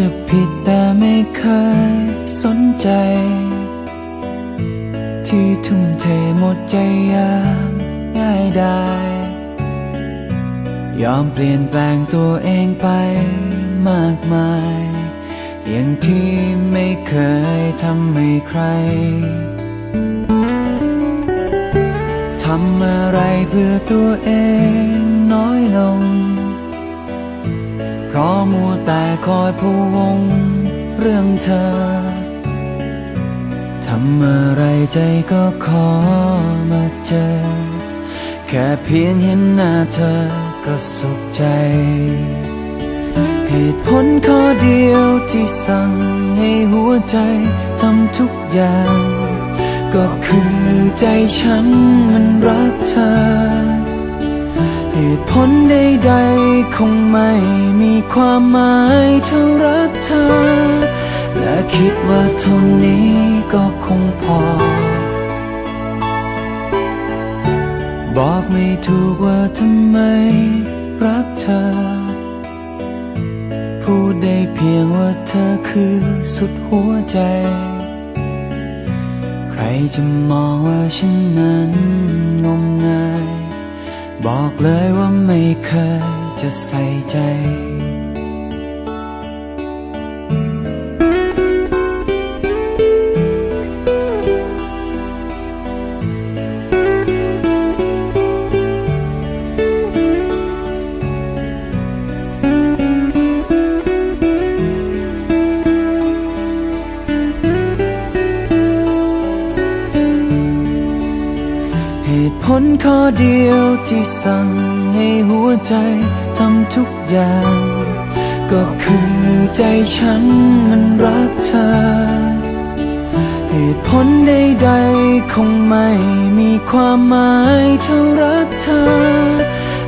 จะผิดแต่ไม่เคยสนใจ ที่ทุ่มเทหมดใจอย่างง่ายได้ ยอมเปลี่ยนแปลงตัวเองไปมากมาย อย่างที่ไม่เคยทำให้ใครทำอะไรเพื่อตัวเอง คอยพะวงเรื่องเธอ ทำอะไรใจก็ขอมาเจอ แค่เพียงเห็นหน้าเธอก็สุขใจเหตุผลข้อเดียวที่สั่งให้หัวใจทำทุกอย่าง ก็คือใจฉันมันรักเธอ ตุผลใดๆ คงไม่มีความหมายเท่ารักเธอ และคิดว่าเท่านี้ก็คงพอ บอกไม่ถูกว่าทำไมรักเธอ พูดได้เพียงว่าเธอคือสุดหัวใจ ใครจะมองว่าฉันนั้นงมงาย บอกเลยว่าไม่เคยจะใส่ใจ ผลข้อเดียวที่สั่งให้หัวใจทำทุกอย่าง ก็คือใจฉันมันรักเธอ เหตุผลใดๆคงไม่มีความหมายเท่ารักเธอ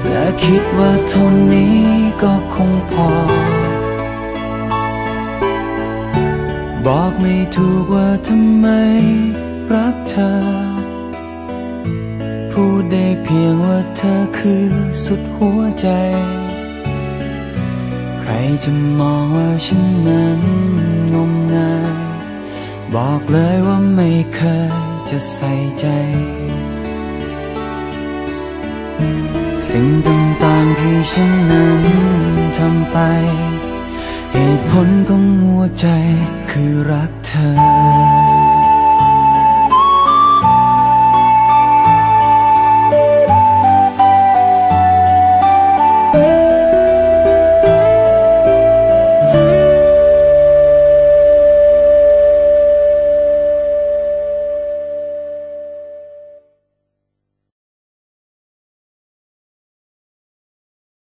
และคิดว่าเท่านี้ก็คงพอ บอกไม่ถูกว่าทำไมรักเธอ พูดได้เพียงว่าเธอคือสุดหัวใจ ใครจะมองว่าฉันนั้นงมงาย บอกเลยว่าไม่เคยจะใส่ใจ สิ่งต่างๆที่ฉันนั้นทำไป เหตุผลของหัวใจคือรักเธอ